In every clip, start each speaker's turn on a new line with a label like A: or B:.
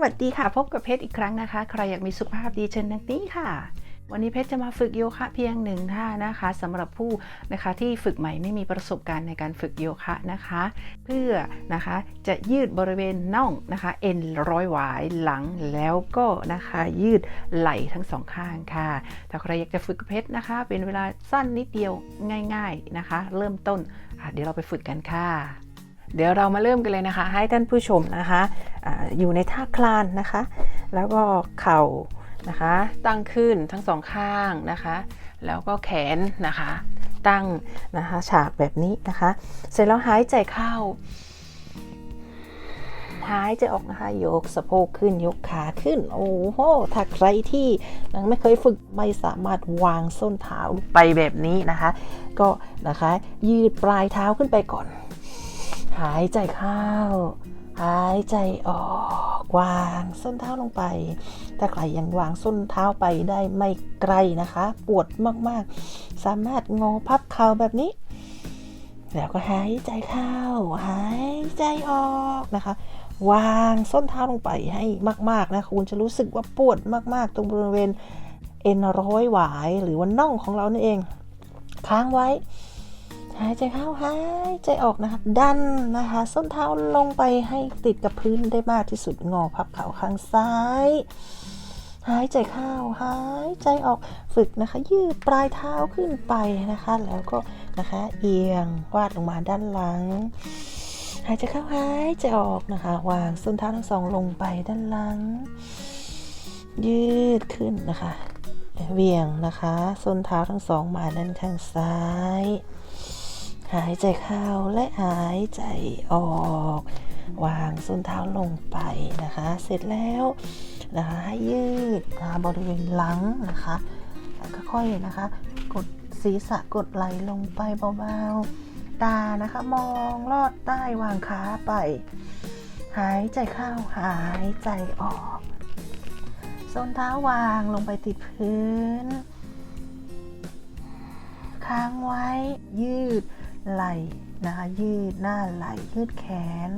A: สวัสดีค่ะ พบกับเพชรอีกครั้งนะคะ ใครอยากมีสุขภาพดีเชิญทางนี้ค่ะ วันนี้เพชรจะมาฝึกโยคะเพียงหนึ่งท่านะคะสำหรับผู้นะคะที่ฝึกใหม่ไม่มีประสบการณ์ในการฝึกโยคะนะคะ เพื่อนะคะจะยืดบริเวณน่องนะคะเอ็นร้อยหวายหลังแล้วก็นะคะยืดไหล่ทั้งสองข้างค่ะ ถ้าใครอยากจะฝึกกับเพชรนะคะ เป็นเวลาสั้นนิดเดียวง่าย ๆนะคะ เริ่มต้นเดี๋ยวเราไปฝึกกันค่ะ เดี๋ยวเรามาเริ่มกันเลยนะคะ ให้ท่านผู้ชมนะคะออยู่ในท่าคลานนะคะ แล้วก็เข่านะคะ ตั้งขึ้นทั้งสองข้างนะคะ แล้วก็แขนนะคะ ตั้งนะคะ ฉากแบบนี้นะคะ เสร็จแล้วหายใจเข้าหายใจออกนะคะยกสะโพกขึ้นยกขาขึ้น โอ้โหถ้าใครที่ยังไม่เคยฝึกไม่สามารถวางส้นเท้าไปแบบนี้นะคะ ก็นะคะ ยืดปลายเท้าขึ้นไปก่อน หายใจเข้า หายใจออกวางส้นเท้าลงไป ถ้าใครยังวางส้นเท้าไปได้ไม่ไกลนะคะ ปวดมากๆ สามารถงอพับเข่าแบบนี้ แล้วก็หายใจเข้า หายใจออกนะคะวางส้นเท้าลงไปให้มาก ๆ นะคุณจะรู้สึกว่าปวดมาก ๆ ตรงบริเวณเอ็นร้อยหวายหรือว่าน่องของเรานี่เอง ค้างไว้ หายใจเข้าหายใจออกนะคะดันนะคะ ส้นเท้าลงไปให้ติดกับพื้นได้มากที่สุดงอพับเข่าข้างซ้ายหายใจเข้าหายใจออกฝึกนะคะ ยืดปลายเท้าขึ้นไปนะคะ แล้วก็นะคะเอียงวาดลงมาด้านหลัง หายใจเข้าหายใจออกนะคะ วางส้นเท้าทั้งสองลงไปด้านหลัง ยืดขึ้นนะคะเวียงนะคะ ส้นเท้าทั้งสองมาด้านข้างซ้าย หายใจเข้าและหายใจออก วางส้นเท้าลงไปนะคะ เสร็จแล้วนะคะให้ยืดนะะบริเวณหลังนะคะแล้วก็ค่อยนะคะ กดศีรษะกดไหลลงไปเบาๆ ตานะคะมองลอดใต้วางขาไป หายใจเข้าหายใจออกส้นเท้าวางลงไปติดพื้น ค้างไว้ยืด ไหล่นะคะ ยืดหน้าไหล่ยืดแขน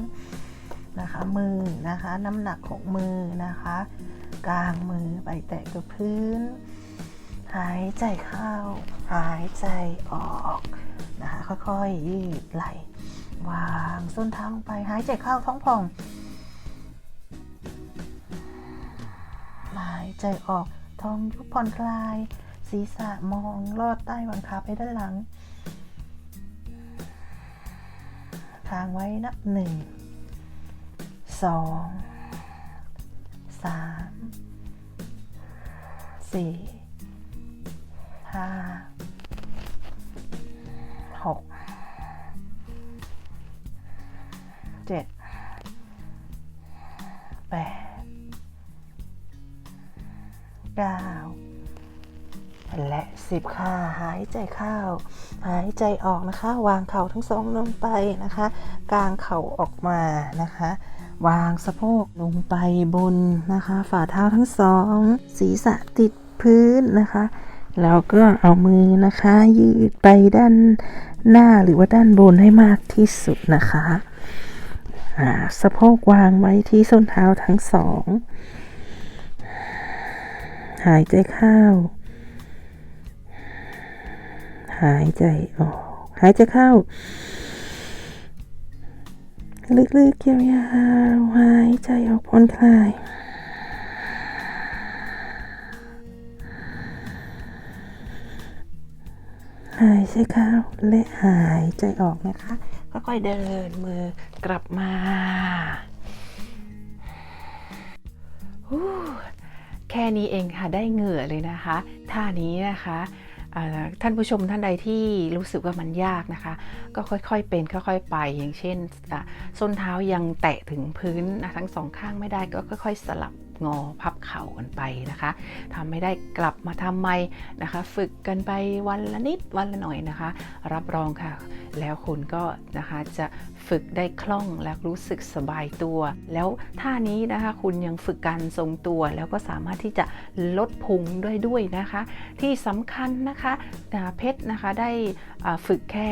A: นะคะมือนะคะน้ำหนักของมือนะคะกลางมือไปแตะกับพื้น หายใจเข้า หายใจออกนะคะค่อยๆยืดไหล่วางส้นเท้าลงไปหายใจเข้าท้องผ่อง หายใจออกท้องยุบผ่อนคลาย ศีรษะมองลอดใต้หวังขาไปด้านหลัง ค้างไว้นับหนึ่งสองสามสี่ห้าหกเจ็ดแปดเก้า และสิบค่ะ หายใจเข้า หายใจออกนะคะ วางเข่าทั้งสองลงไปนะคะ กางเข่าออกมานะคะ วางสะโพกลงไปบนนะคะ ฝ่าเท้าทั้งสอง ศีรษะติดพื้นนะคะแล้วก็เอามือนะคะ ยืดไปด้านหน้าหรือว่าด้านบนให้มากที่สุดนะคะสะโพกวางไว้ที่ส้นเท้าทั้งสอง หายใจเข้า หายใจออก หายใจเข้า ลึกๆยาวๆหายใจออกผ่อนคลายหายใจเข้าและหายใจออกนะคะค่อยๆเดินมือกลับมาแค่นี้เองค่ะได้เหงื่อเลยนะคะท่านี้นะคะ ท่านผู้ชมท่านใดที่รู้สึกว่ามันยากนะคะ ก็ค่อยๆเป็นค่อย ๆ ไปอย่างเช่นส้นเท้ายังแตะถึงพื้นนะทั้งสองข้างไม่ได้ก็ค่อย ๆ สลับ งอพับเข่ากันไปนะคะทำไม่ได้กลับมาทำใหม่นะคะ ฝึกกันไปวันละนิดวันละหน่อยนะคะ รับรองค่ะ แล้วคุณก็นะคะจะฝึกได้คล่องและรู้สึกสบายตัว แล้วท่านี้นะคะคุณยังฝึกการทรงตัว แล้วก็สามารถที่จะลดพุงด้วยด้วยนะคะ ที่สำคัญนะคะเพชรนะคะได้ฝึกแค่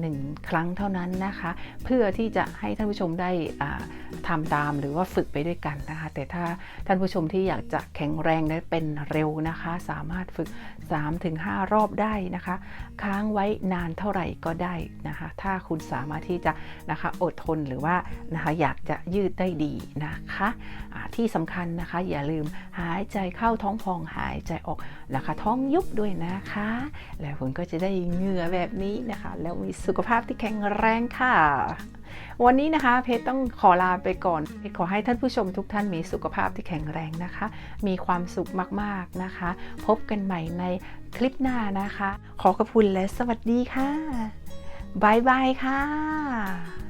A: หนึ่งครั้งเท่านั้นนะคะ เพื่อที่จะให้ท่านผู้ชมได้อ่าทำตามหรือว่าฝึกไปด้วยกันนะคะ แต่ถ้าท่านผู้ชมที่อยากจะแข็งแรงและเป็นเร็วนะคะ สามารถฝึก 3-5 รอบได้นะคะ ค้างไว้นานเท่าไหร่ก็ได้นะคะ ถ้าคุณสามารถที่จะนะคะอดทนหรือว่านะคะอยากจะยืดได้ดีนะคะที่สำคัญนะคะ อย่าลืมหายใจเข้าท้องพองหายใจออกนะคะ ท้องยุบด้วยนะคะ แล้วคุณก็จะได้เหงื่อแบบนี้นะคะ แล้วมีสุขภาพที่แข็งแรงค่ะ วันนี้นะคะ เพชรต้องขอลาไปก่อนเพชรขอให้ท่านผู้ชมทุกท่านมีสุขภาพที่แข็งแรงนะคะ มีความสุขมากๆนะคะ พบกันใหม่ในคลิปหน้านะคะ ขอขอบคุณและสวัสดีค่ะบายบายค่ะ